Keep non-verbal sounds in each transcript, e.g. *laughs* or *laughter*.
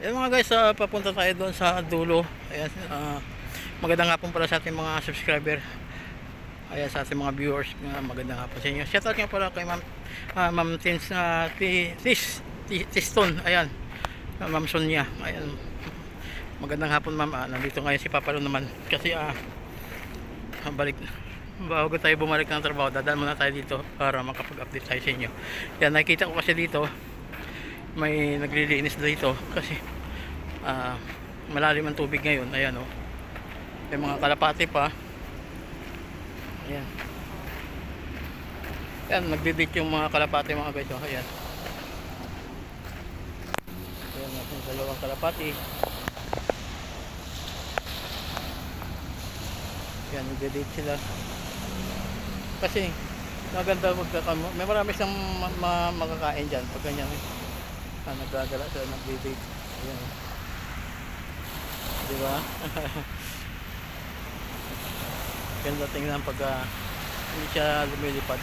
Ayan mga guys, ah, papunta tayo doon sa dulo. Ayan, ah, magandang hapon pala sa ating mga subscriber. Ayan sa ating mga viewers. Uh, magandang hapon sa inyo. Shoutout nga pala kay Ma'am ah, Ma'am Tins na Tis Tis Tiston. Ayan. Ma'am Sonia. Ayan. Magandang hapon ma'am. Ah, nandito ngayon si Papalo naman kasi ah ah, balik bago tayo bumalik ng trabaho dadaan muna tayo dito para makapag-update tayo sa inyo yan nakikita ko kasi dito may naglilinis dito kasi ah, malalim ang tubig ngayon ayan oh may mga kalapati pa ayan ayan nagdidit yung mga kalapati mga guys oh ayan ayan natin dalawang kalapati Yan, nagde-date sila. Kasi, maganda magkakamo. May marami siyang ma- ma- makakain dyan pag ganyan. Ah, nagagala sila, nagde-date. Ayan. Di ba? *laughs* Ganda tingnan pag ah, hindi siya lumilipad.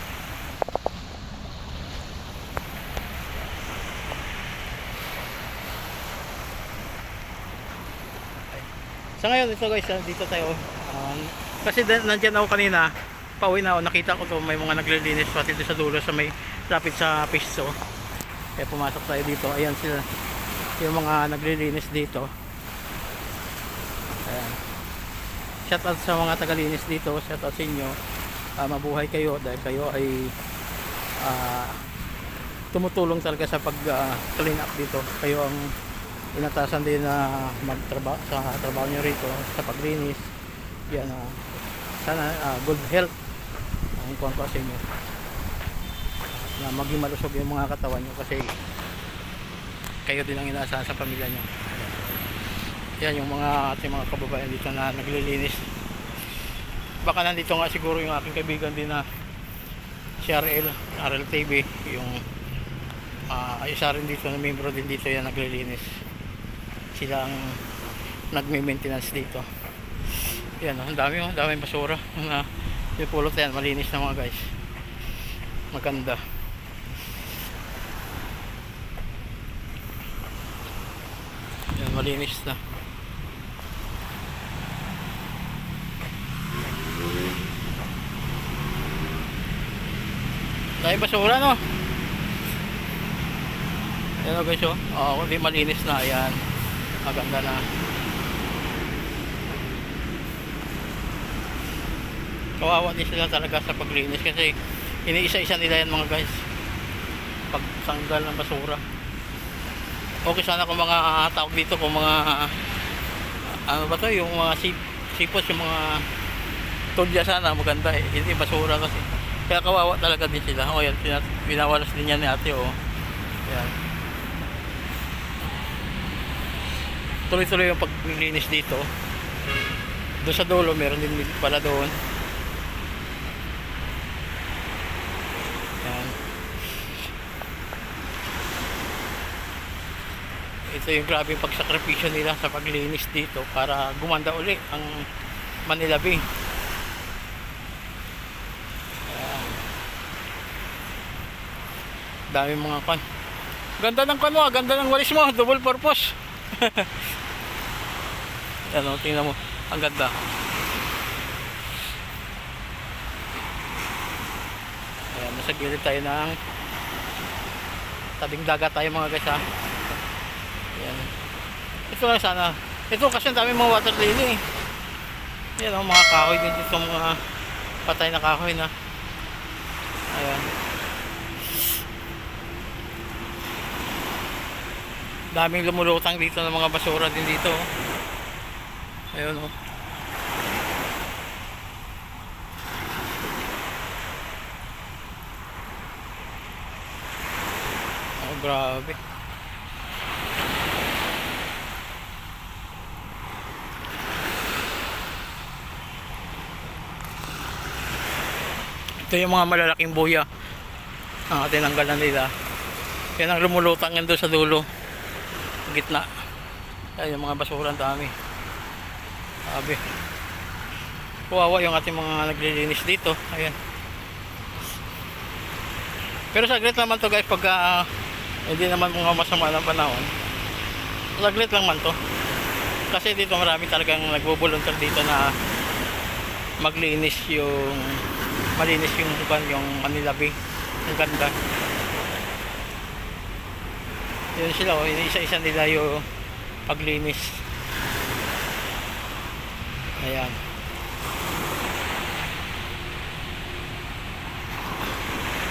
Sa ngayon, ito guys, ah, dito tayo. Um, kasi nandyan ako kanina, pauwi na ako, nakita ko to may mga naglilinis pati sa dulo sa may lapit sa pisto. Kaya pumasok tayo dito. Ayan sila, yung mga naglilinis dito. Ayan. Shout out sa mga tagalinis dito, shout out sa inyo. Ah, mabuhay kayo dahil kayo ay ah, tumutulong talaga sa pag ah, clean up dito. Kayo ang inatasan din na magtrabaho sa trabaho nyo rito sa paglinis yan ah, sana ah, good health ang kuhan ko sa inyo na maging malusog yung mga katawan nyo kasi kayo din ang inaasahan sa pamilya nyo. Yan yung mga ating mga kababayan dito na naglilinis. Baka nandito nga siguro yung aking kaibigan din na si RL TV yung uh, isa rin dito na membro din dito yan naglilinis. Sila ang nagme-maintenance dito. Yan ang dami ang daming basura. Na yung pulot yan malinis na mga guys. Maganda yan malinis na. Dahil basura no? Yan oh guys oh. Oh, hindi malinis na. Yan maganda na. Kawawa din sila talaga sa paglinis kasi iniisa-isa nila yan mga guys. Pagsanggal ng basura okay sana kung mga ah, tawag dito kung mga ah, ano ba to yung mga sip, sipos yung mga tulya sana maganda eh. Hindi basura kasi. Kaya kawawa talaga din sila. O yan pinat- binawalas din yan ni ate oh. Yan. Tuloy-tuloy yung paglinis dito. Doon sa dulo meron din pala doon yan ito yung grabe yung pagsakripisyo nila sa paglinis dito para gumanda uli ang Manila Bay Ayan. dami mga kan ganda ng kan mo ah. ganda ng walis mo double purpose *laughs* Yan o, tingnan mo. Ang ganda. Ayan, nasa gilid tayo ng tabing dagat tayo mga guys ha. Ayan. Ito lang sana. Ito kasi ang dami mga water lily. Yan o, mga kahoy din dito mga patay na kahoy na. Ayan. daming lumulutang dito ng mga basura din dito oh. ayun oh oh grabe ito yung mga malalaking buya. Ang tinanggalan nila. Yan ang lumulutang yan doon sa dulo. Gitna. Ay yung mga basura ang dami. Sabi. Kawawa yung ating mga naglilinis dito. Ayan. Pero saglit naman to guys pag ah, hindi naman mga masama ng panahon. Saglit lang man to. Kasi dito marami talagang nagbubuluntar dito na maglinis yung malinis yung bukan yung Manila. Ang ganda. Yun sila, oh, isa-isa nila yung paglinis. Ayan.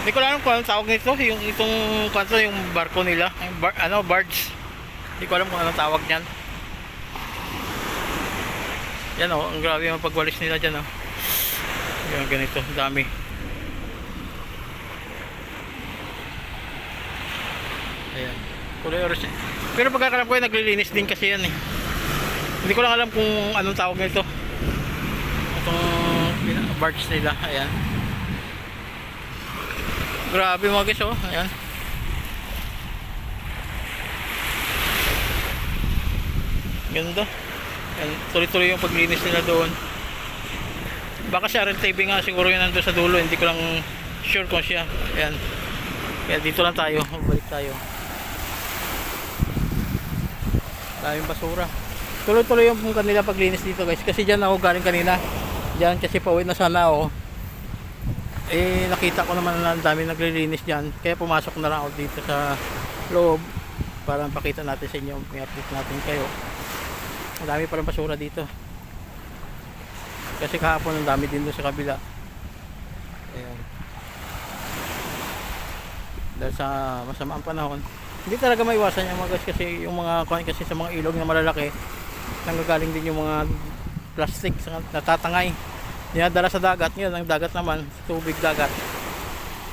Hindi ko alam kung anong tawag nito, yung itong kanto, yung barko nila, yung bar, ano, barge. Hindi ko alam kung anong tawag niyan. Yan oh, ang grabe yung pagwalis nila dyan oh. Yung ganito, dami. Ayan. Kulay orange. Pero pagkakalam ko ay naglilinis din kasi yan eh. Hindi ko lang alam kung anong tawag nito. Itong barge nila. Ayan. Grabe mga guys oh. Ayan. Ganda. Ayan. Tuloy-tuloy yung paglinis nila doon. Baka si RL TV nga siguro yun nandun sa dulo. Hindi ko lang sure kung siya. Ayan. Kaya dito lang tayo. *laughs* Balik tayo. Daming basura. Tuloy-tuloy yung kanila paglinis dito guys. Kasi dyan ako galing kanina. Dyan kasi pauwi na sana ako. Eh nakita ko naman na ang dami naglilinis dyan. Kaya pumasok na lang ako dito sa loob. Para pakita natin sa inyo. May update natin kayo. Ang dami pa rin basura dito. Kasi kahapon ang dami din doon sa kabila. Ayan. Dahil sa masama ang panahon. Hindi talaga maiwasan yung mga guys kasi yung mga kuwan kasi sa mga ilog na malalaki nanggagaling din yung mga plastic sa natatangay. Dinadala sa dagat yun, ang dagat naman, tubig dagat.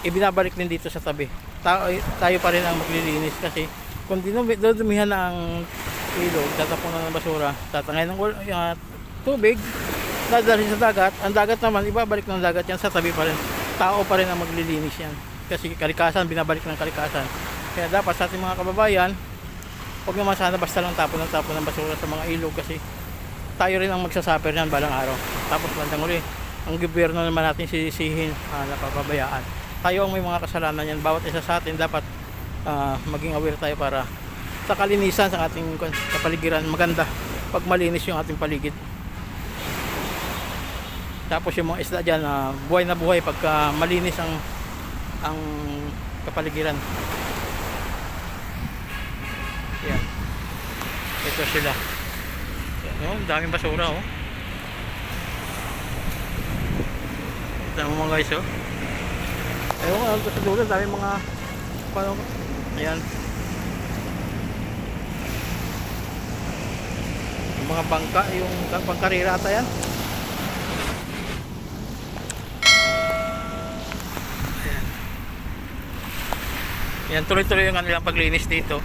Ibinabalik din dito sa tabi. Tayo, tayo pa rin ang maglilinis kasi kung dinumi, dudumihan na ang ilog, tatapunan ng basura, tatangay ng uh, tubig, dadalhin sa dagat, ang dagat naman, ibabalik ng dagat yan sa tabi pa rin. Tao pa rin ang maglilinis yan. Kasi kalikasan, binabalik ng kalikasan. Kaya dapat sa ating mga kababayan, huwag naman sana basta lang tapon ng tapon ng basura sa mga ilog kasi tayo rin ang magsasuffer yan balang araw. Tapos bandang uli, ang gobyerno naman natin sisisihin uh, napapabayaan. Tayo ang may mga kasalanan yan. Bawat isa sa atin dapat ah, maging aware tayo para sa kalinisan sa ating kapaligiran maganda pag malinis yung ating paligid. Tapos yung mga isda dyan, ah, buhay na buhay pagka malinis ang ang kapaligiran. Yan. Ito sila. Yan, oh, daming basura oh. Mo mga guys oh. Ayun, ano sa dulo, daming mga paano, ayan. Yung mga bangka, yung ka- pangkarera ata yan. Yan, tuloy-tuloy yung kanilang paglinis dito.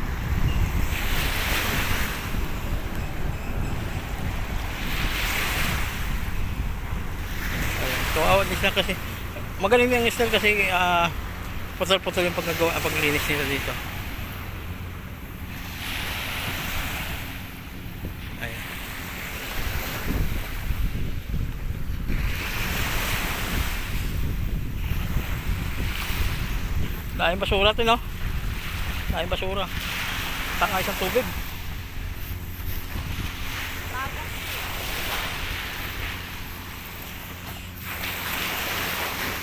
Ayan. So, awat din sila kasi magaling yung style kasi ah putol-putol yung paggagawa, ang paglinis nila dito. Ayan. Daming basura ito, no? Daming basura. Tangay sa tubig.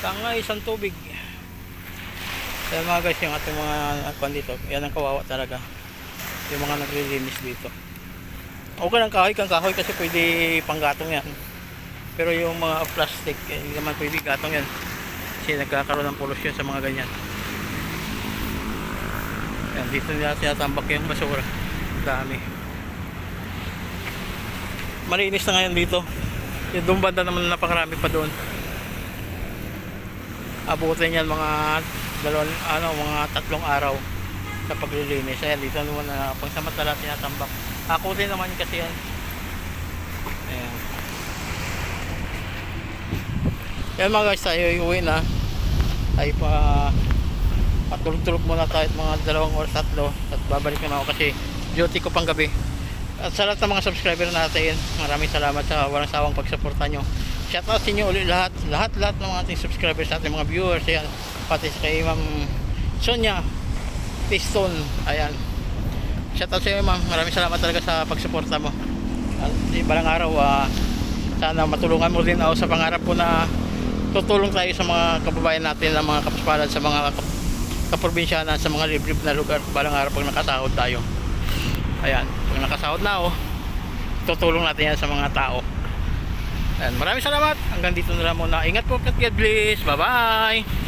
Tangay isang tubig. Kaya mga guys, yung ating mga kwan dito, yan ang kawawa talaga. Yung mga naglilinis dito. Okay lang kahoy, kang kahoy kasi pwede panggatong yan. Pero yung mga plastic, eh, hindi naman pwede gatong yan. Kasi nagkakaroon ng pollution sa mga ganyan. Yan, dito nila tinatambak yung basura. Dami. Malinis na ngayon dito. Yung doon banda naman napakarami pa doon. Abutin yan mga dalawang, ano, mga tatlong araw sa paglilinis. Ayan, dito naman na pang samantala tinatambak. Ako din naman kasi yan. Ayan. Yan mga guys, tayo iuwi na. Tayo pa patulog-tulog muna tayo at mga dalawang oras tatlo at babalik na ako kasi duty ko pang gabi. At sa lahat ng mga subscriber natin, maraming salamat sa walang sawang pagsuporta nyo. Shout out sa inyo ulit lahat, lahat lahat ng mga ating subscribers natin, mga viewers, ayan, pati sa kay Ma'am Sonia Piston, ayan. shout out sa iyo ma'am. Maraming salamat talaga sa pagsuporta mo. At balang araw, ah, sana matulungan mo din ako sa pangarap ko na tutulong tayo sa mga kababayan natin na mga kapaspalan sa mga kap- kaprobinsyanan sa mga liblib na lugar balang araw pag nakasahod tayo. Ayan, pag nakasahod na ako, tutulong natin yan sa mga tao. Ayan, maraming salamat. Hanggang dito na lang muna. Ingat po, God bless. Bye-bye.